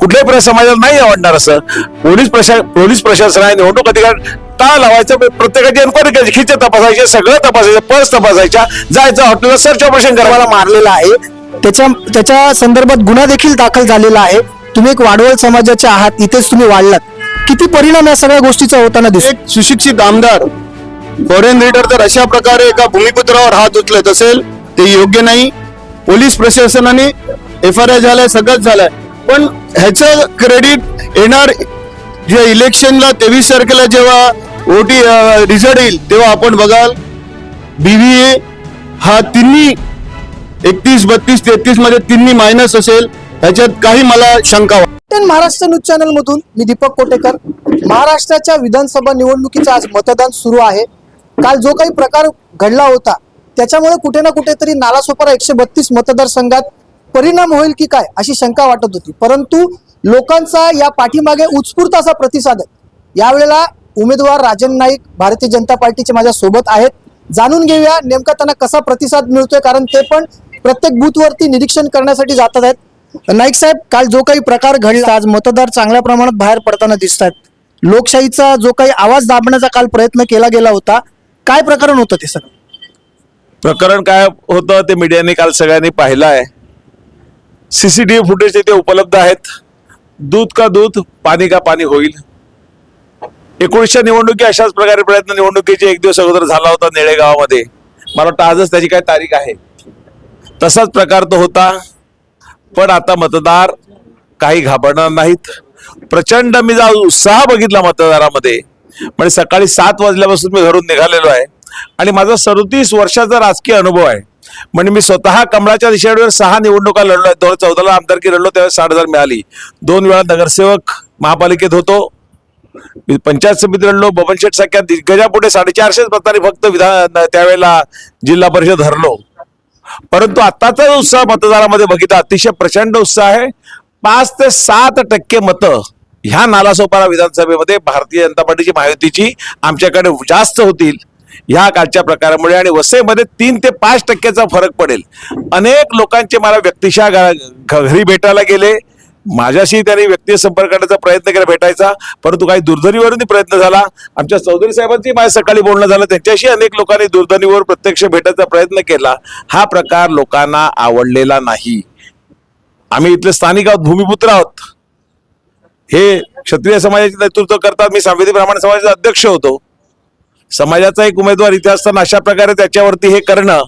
कुठल्याही प्र- समाजाला नाही आवडणार असं. पोलीस प्रशा पोलीस प्रशासनाने निवडणूक अधिकारी टाळ लावायचं? प्रत्येकाची एन्क्वायरी करायची खिचे तपासायचे सगळं तपासायचं पर्स तपासायच्या जायचं हॉटेलला सर्च ऑपरेशन करायला मला मारलेला आहे. त्याच्या त्याच्या संदर्भात गुन्हा देखील दाखल झालेला आहे. तुम्ही एक वाडवळ समाजाचे आहात इथेच तुम्ही वाढलात. किती परिणाम या सगळ्या गोष्टीचा होताना दिसतो? एक सुशिक्षित आमदार फॉरेन लीडर जर अशा प्रकारे एका भूमिपुत्रावर हात उचलत असेल ते योग्य नाही. पोलीस प्रशासनाने एफ आय आर झालाय सगळंच झालंय. पण ह्याचं क्रेडिट येणार जे इलेक्शनला तेवीस तारखेला जेव्हा ओटी रिझल्ट येईल तेव्हा आपण बघाल बीव्हीए हा तिन्ही एकतीस बत्तीस तेहतीसमध्ये तिन्ही मायनस असेल. ह्याच्यात काही मला शंका महाराष्ट्र न्यूज चॅनल मधून मी दीपक कोटेकर. महाराष्ट्राच्या विधानसभा निवडणुकीचं आज मतदान सुरू आहे. काल जो काही प्रकार घडला होता त्याच्यामुळे कुठे ना कुठेतरी नालासोपारा एकशे बत्तीस मतदारसंघात परिणाम होईल की काय अशी शंका वाटत होती. परंतु लोकांचा या पाठीमागे उत्स्फूर्त असा प्रतिसाद यावेळेला उमेदवार राजन नाईक भारतीय जनता पार्टीचे माझ्या सोबत आहेत. जाणून घेऊया नेमका त्यांना कसा प्रतिसाद मिळतोय कारण ते पण प्रत्येक बूथवरती निरीक्षण करण्यासाठी जातात आहेत. नाईक साहेब काल जो काही प्रकार घडला आज मतदार चांगल्या प्रमाणात बाहेर पडताना दिसत आहेत लोकशाहीचा जो काही आवाज दाबण्याचा काल प्रयत्न केला गेला होता काय प्रकरण होतं ते सर प्रकरण काय होतं ते मीडियाने काल सगळ्यांनी पाहिलं आहे. सीसीटीव्ही फुटेज तिथे उपलब्ध आहेत. दूध का दूध पाणी का पाणी होईल. एकोणीसच्या निवडणुकी अशाच प्रकारे प्रयत्न निवडणुकीचे एक दिवस अगोदर झाला होता नेळेगावामध्ये. मला वाटतं आजच त्याची काय तारीख आहे. तसाच प्रकार तो होता. पण आता मतदार काही घाबरणार नाहीत. प्रचंड मी जा उत्साह बघितला मतदारामध्ये. म्हणजे सकाळी सात वाजल्यापासून मी घरून निघालेलो आहे. आणि माझा सदोतीस वर्षाचा राजकीय अनुभव आहे. म्हणजे मी स्वतः कमळाच्या दिशेवर सहा निवडणुका लढलो दोन हजार चौदाला आमदारकी लढलो त्यावेळेस साठ हजार मिळाली. दोन वेळा नगरसेवक महापालिकेत होतो. मी पंचायत समिती लढलो बबनशेठ शेठ सारख्या दिग्गजापुढे साडेचारशेच मतांनी फक्त विधान त्यावेळेला जिल्हा परिषद हरलो. परंतु आताचा जो उत्साह मतदारामध्ये बघितला अतिशय प्रचंड उत्साह आहे. पाच ते सात टक्के मतं ह्या नालासोपारा विधानसभेमध्ये भारतीय जनता पार्टीची महायुतीची आमच्याकडे जास्त होतील. ह्या कालच्या प्रकारामुळे आणि वसईमध्ये तीन ते पाच टक्क्याचा फरक पडेल. अनेक लोकांचे मला व्यक्तिशः घ- घरी भेटायला गेले. माझ्याशी त्यांनी व्यक्ती संपर्क करण्याचा प्रयत्न केला भेटायचा. परंतु काही दुर्ध्वनीवरून प्रयत्न झाला. आमच्या चौधरी साहेबांची माझ्या सकाळी बोलणं झालं. त्यांच्याशी अनेक लोकांनी दूरध्वनीवर प्रत्यक्ष भेटायचा प्रयत्न केला. हा प्रकार लोकांना आवडलेला नाही. आम्ही इथले स्थानिक आहोत भूमिपुत्र आहोत. हे क्षत्रिय समाजाचे नेतृत्व करतात. मी सांविधी ब्राह्मण समाजाचा अध्यक्ष होतो. समाजाचा एक उमेदवार इथे असताना अशा प्रकारे त्याच्यावरती हे करणं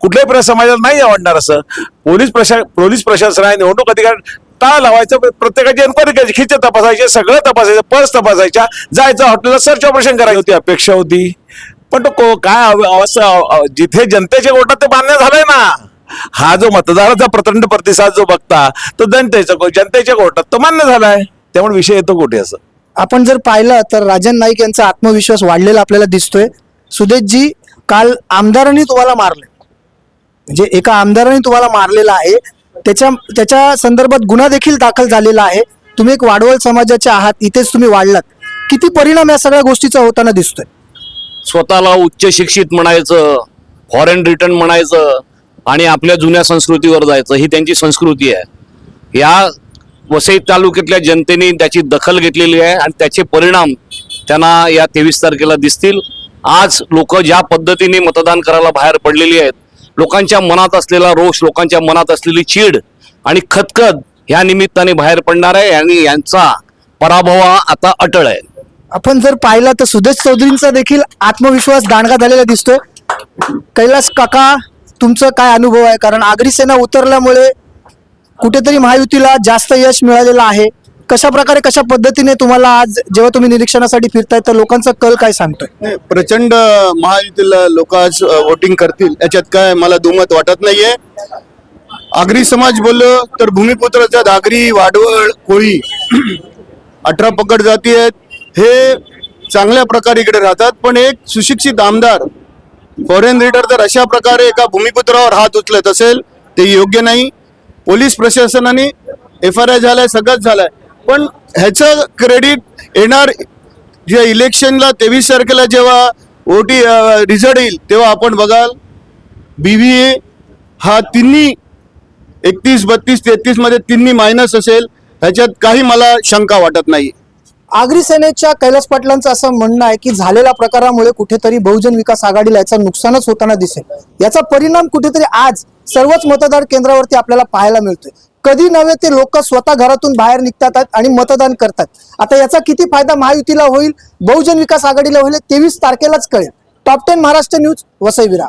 कुठल्याही प्र- समाजाला नाही आवडणार असं. पोलीस प्रशा पोलीस प्रशासनाने निवडणूक अधिकारी टाळ लावायचं? प्रत्येकाची एन्क्वायरी करायची खिचे तपासायचे सगळं तपासायचं पर्स तपासायच्या जायचं हॉटेलला सर्च ऑपरेशन करायची. होती अपेक्षा होती. पण तो को- काय अव- अवस्था जिथे जनतेच्या गोटात ते मान्य झालंय ना हा जो मतदाराचा प्रचंड प्रतिसाद जो बघता तो जनतेच्या जनतेच्या कोर्टात तो मान्य झालाय. त्यामुळे विषय येतो कुठे असं. आपण जर पाहिलं तर राजन नाईक यांचा आत्मविश्वास वाढलेला आपल्याला दिसतोय. सुदेशजी काल आमदारांनी तुम्हाला मारले. म्हणजे एका आमदाराने तुम्हाला मारलेला आहे. त्याच्या त्याच्या संदर्भात गुन्हा देखील दाखल झालेला आहे. तुम्ही एक वाडवळ समाजाचे आहात इथेच तुम्ही वाढलात. किती परिणाम या सगळ्या गोष्टीचा होताना दिसतोय? स्वतःला उच्च शिक्षित म्हणायचं फॉरेन रिटर्न म्हणायचं आणि आपल्या जुन्या संस्कृतीवर जायचं ही त्यांची संस्कृती आहे. या वसई तालुक्यातल्या जनतेने त्याची दखल घेतलेली आहे आणि त्याचे परिणाम त्यांना या तेवीस तारखेला दिसतील. आज लोक ज्या पद्धतीने मतदान करायला बाहेर पडलेली आहेत लोकांच्या मनात असलेला रोष लोकांच्या मनात असलेली चीड आणि खतखत ह्या निमित्ताने बाहेर पडणार आहे आणि यांचा पराभव हा आता अटळ आहे. आपण जर पाहिलं तर सुदेश चौधरींचा देखील आत्मविश्वास दांडगा झालेला दिसतोय. कैलास काका तुमचं काय अनुभव आहे? कारण आगरी सेना उतरल्यामुळे कुठेतरी महायुतीला जास्त यश मिळालेलं आहे. कशा प्रकारे कशा पद्धतीने तुम्हाला आज जेव्हा तुम्ही निरीक्षणासाठी फिरताय तर लोकांचा कल काय सांगतोय? प्रचंड महायुतीला लोक आज वोटिंग करतील. याच्यात काय मला दुमत वाटत नाहीये. आगरी समाज बोललो तर भूमिपुत्राच्या आगरी वाडवळ कोळी अठरा पकड जाती आहेत. हे चांगल्या प्रकारे इकडे राहतात. पण एक सुशिक्षित आमदार फॉरेन लीडर जर अशा प्रकारे एका भूमिपुत्रावर हात उचलत असेल ते योग्य नाही. पोलीस प्रशासनाने एफ आर आय झालाय सगळंच झालाय. पण ह्याचं क्रेडिट येणार जे इलेक्शनला तेवीस तारखेला जेव्हा ओटी रिझल्ट येईल तेव्हा आपण बघाल. बीव्हीए हा तिन्ही एकतीस बत्तीस तेहतीसमध्ये तिन्ही मायनस असेल. ह्याच्यात काही मला शंका वाटत नाही. आगरी सेनेच्या कैलास पाटलांचं असं म्हणणं आहे की झालेल्या प्रकारामुळे कुठेतरी बहुजन विकास आघाडीला याचं नुकसानच होताना दिसेल. याचा परिणाम कुठेतरी आज सर्वच मतदार केंद्रावरती आपल्याला पाहायला मिळतोय. कधी नव्हे ते लोक स्वतः घरातून बाहेर निघतात आणि मतदान करतात. आता याचा किती फायदा महायुतीला होईल बहुजन विकास आघाडीला होईल तेवीस तारखेलाच कळेल. Top ten Maharashtra news वसईविरा